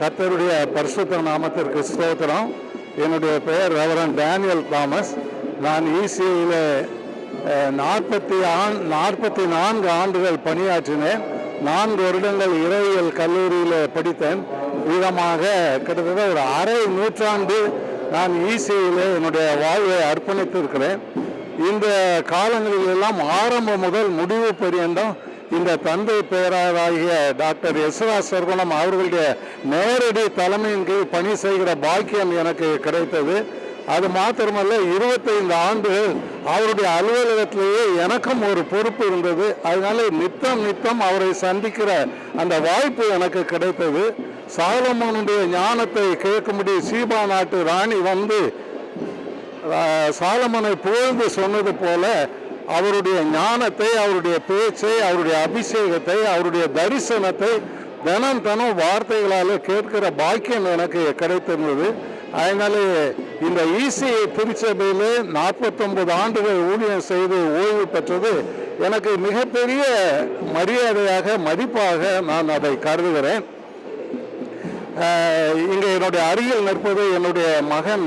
கத்தருடைய பரிசுத்த நாமத்திற்கு ஸ்தோத்திரம். என்னுடைய பெயர் ரெவரன் டேனியல் தாமஸ் நான் இசிஐயில் நாற்பத்தி ஆண் நாற்பத்தி நான்கு ஆண்டுகள் பணியாற்றினேன். நான்கு வருடங்கள் இறையியல் கல்லூரியில் படித்தேன். விதமாக கிட்டத்தட்ட ஒரு அரை நூற்றாண்டு நான் இசிஐயில் என்னுடைய வாழ்வை அர்ப்பணித்திருக்கிறேன். இந்த காலங்களில் எல்லாம் ஆரம்பம் முதல் முடிவு பரியந்தம் இந்த தந்தை பேராகிய டாக்டர் எஸ்ரா சர்வணம் அவர்களுடைய நேரடி தலைமையின் கீழ் பணி செய்கிற பாக்கியம் எனக்கு கிடைத்தது. அது மாத்திரமல்ல இருபத்தைந்து ஆண்டுகள் அவருடைய அலுவலகத்திலேயே எனக்கும் ஒரு பொறுப்பு இருந்தது. அதனால நித்தம் நித்தம் அவரை சந்திக்கிற அந்த வாய்ப்பு எனக்கு கிடைத்தது. சாலமோனுடைய ஞானத்தை கேட்கும்படி சீபா நாட்டு ராணி வந்து சாலமனை புகழ்ந்து சொன்னது போல அவருடைய ஞானத்தை அவருடைய பேச்சை அவருடைய அபிஷேகத்தை அவருடைய தரிசனத்தை தினம் தினம் வார்த்தைகளால் கேட்கிற பாக்கியம் எனக்கு கிடைத்திருந்தது. அதனாலே இந்த ஈசிஐ திருச்சபையில் நாற்பத்தொன்பது ஆண்டுகள் ஊழியம் செய்து ஓய்வு பெற்றது. எனக்கு மிகப்பெரிய மரியாதையாக மதிப்பாக நான் அதை கருதுகிறேன். இங்கே என்னுடைய அருகில் நிற்பது என்னுடைய மகன்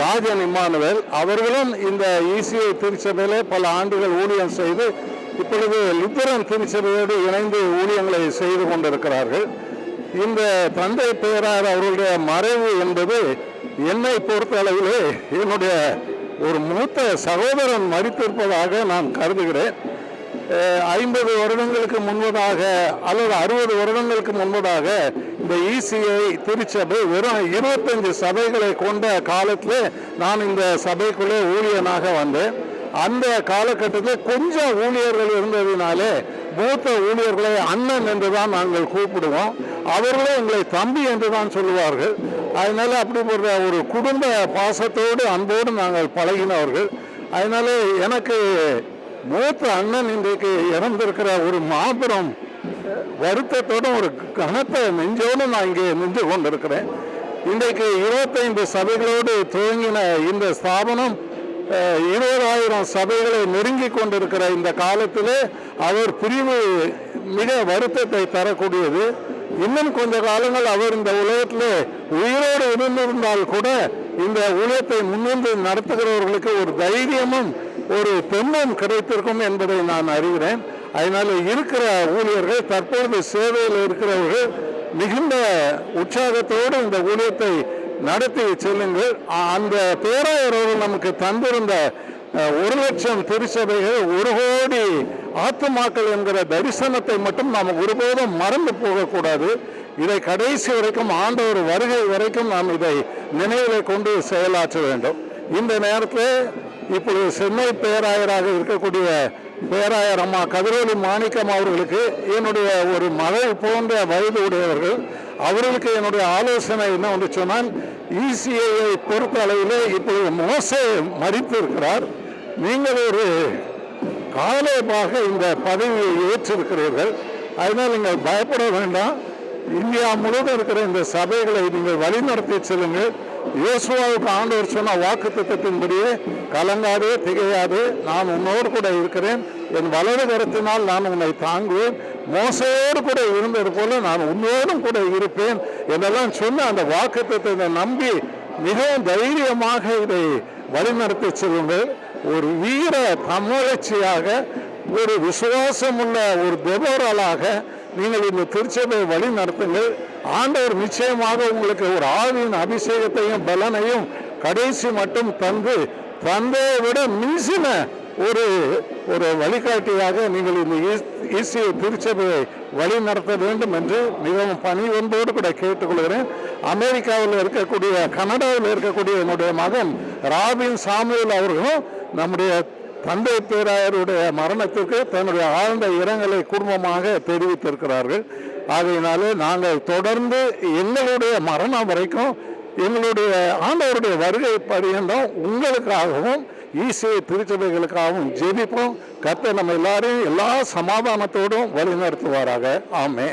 ராஜன் இம்மானுவேல் அவர்களும் இந்த இசிஐ திருச்சபையிலே பல ஆண்டுகள் ஊழியம் செய்து இப்பொழுது லிபரன் திருச்சபையோடு இணைந்து ஊழியங்களை செய்து கொண்டிருக்கிறார்கள். இந்த தந்தை பெயரார் அவர்களுடைய மறைவு என்பது என்னை பொறுத்த அளவிலே என்னுடைய ஒரு மூத்த சகோதரன் மறித்திருப்பதாக நான் கருதுகிறேன். ஐம்பது வருடங்களுக்கு முன்பதாக அல்லது அறுபது வருடங்களுக்கு முன்பதாக இந்த இசிஐ திருச்சபை வெறும் இருபத்தஞ்சு சபைகளை கொண்ட காலத்தில் நான் இந்த சபைக்குள்ளே ஊழியனாக வந்தேன். அந்த காலகட்டத்தில் கொஞ்சம் ஊழியர்கள் இருந்ததினாலே மூத்த ஊழியர்களை அண்ணன் என்று தான் நாங்கள் கூப்பிடுவோம். அவர்களே எங்களை தம்பி என்று தான் சொல்லுவார்கள். அதனால அப்படிப்பட்ட ஒரு குடும்ப பாசத்தோடு அன்போடு நாங்கள் பழகினவர்கள். அதனால எனக்கு மூத்த அண்ணன் இன்றைக்கு இறந்திருக்கிற ஒரு மாபெரும் வருத்தத்தோட ஒரு கனத்தை நெஞ்சோடு நான் இங்கே நின்று கொண்டிருக்கிறேன். இன்றைக்கு இருபத்தைந்து சபைகளோடு துவங்கின இந்த ஸ்தாபனம் இருபதாயிரம் சபைகளை நெருங்கி கொண்டிருக்கிற இந்த காலத்திலே அவர் பிரிவு மிக வருத்தத்தை தரக்கூடியது. இன்னும் கொஞ்ச காலங்கள் அவர் இந்த உலகத்தில் உயிரோடு இருந்திருந்தால் கூட இந்த உலகத்தை முன்னின்று நடத்துகிறவர்களுக்கு ஒரு தைரியமும் ஒரு பெண்ணும் கிடைத்திருக்கும் என்பதை நான் அறிகிறேன். அதனால இருக்கிற ஊழியர்கள் தற்பொழுது சேவையில் இருக்கிறவர்கள் மிகுந்த உற்சாகத்தோடு இந்த ஊழியத்தை நடத்தி செல்லுங்கள். அந்த பேராயர்கள் நமக்கு தந்திருந்த ஒரு லட்சம் திருச்சபைகள் ஒரு கோடி ஆத்துமாக்கள் என்கிற தரிசனத்தை மட்டும் நாம் ஒருபோதும் மறந்து போகக்கூடாது. இதை கடைசி வரைக்கும் ஆண்டவர் வருகை வரைக்கும் நாம் இதை நினைவில் கொண்டு செயலாற்ற வேண்டும். இந்த நேரத்தில் இப்பொழுது சென்னை பேராயராக இருக்கக்கூடிய பேராயர் அம்மா கதிரோலி மாணிக்கம் அவர்களுக்கு என்னுடைய ஒரு மகள் போன்ற வயது உடையவர்கள் அவர்களுக்கு என்னுடைய ஆலோசனை என்ன வந்து சொன்னால் இசிஐயை பொறுத்த அளவில் இப்பொழுது மோசே மறித்து இருக்கிறார். நீங்கள் ஒரு காலேபாக இந்த பதவியை ஏற்றிருக்கிறீர்கள். அதனால் நீங்கள் பயப்பட வேண்டாம். இந்தியா முழுவதும் இருக்கிற இந்த சபைகளை நீங்கள் வழிநடத்தி செல்லுங்கள். யோசுவாவுக்கு ஆண்டவர் சொன்ன வாக்கு திட்டத்தின்படியே கலங்காதே திகையாது நான் உன்னோடு கூட இருக்கிறேன். என் வலது கருத்தினால் நான் உன்னை தாங்குவேன். மோசையோடு கூட இருந்தது போல நான் உன்னோடும் கூட இருப்பேன் என்றெல்லாம் சொன்ன அந்த வாக்கு திட்டத்தை நம்பி மிகவும் தைரியமாக இதை வழிநடத்தி செல்லுங்கள். ஒரு வீர தமிழச்சியாக ஒரு விசுவாசமுள்ள ஒரு தெபோரலாக நீங்கள் இந்த திருச்சபை வழி நடத்துங்கள். ஆண்டவர் நிச்சயமாக உங்களுக்கு ஒரு ஆவியின் அபிஷேகத்தையும் பலனையும் கடைசி மட்டும் தந்து தந்தையை விட மிஞ்சின ஒரு ஒரு வழிகாட்டியாக நீங்கள் இந்த ஈசிய திருச்சபையை வழி நடத்த வேண்டும் என்று மிகவும் பணிவன்போடு கூட கேட்டுக்கொள்கிறேன். அமெரிக்காவில் இருக்கக்கூடிய கனடாவில் இருக்கக்கூடிய என்னுடைய மகன் ராபின் சாமுவேல் அவர்களும் நம்முடைய தந்தை பேராயருடைய மரணத்திற்கு தன்னுடைய ஆழ்ந்த இரங்கலை குடும்பமாக தெரிவித்திருக்கிறார்கள். ஆகையினாலே நாங்கள் தொடர்ந்து எங்களுடைய மரணம் வரைக்கும் எங்களுடைய ஆண்டவருடைய வருகை பரியந்தம் உங்களுக்காகவும் ஈசிய திருச்சபைகளுக்காகவும் ஜெபிப்போம். கத்தை நம்ம எல்லாரையும் எல்லா சமாதானத்தோடும் வழிநடத்துவாராக. ஆமே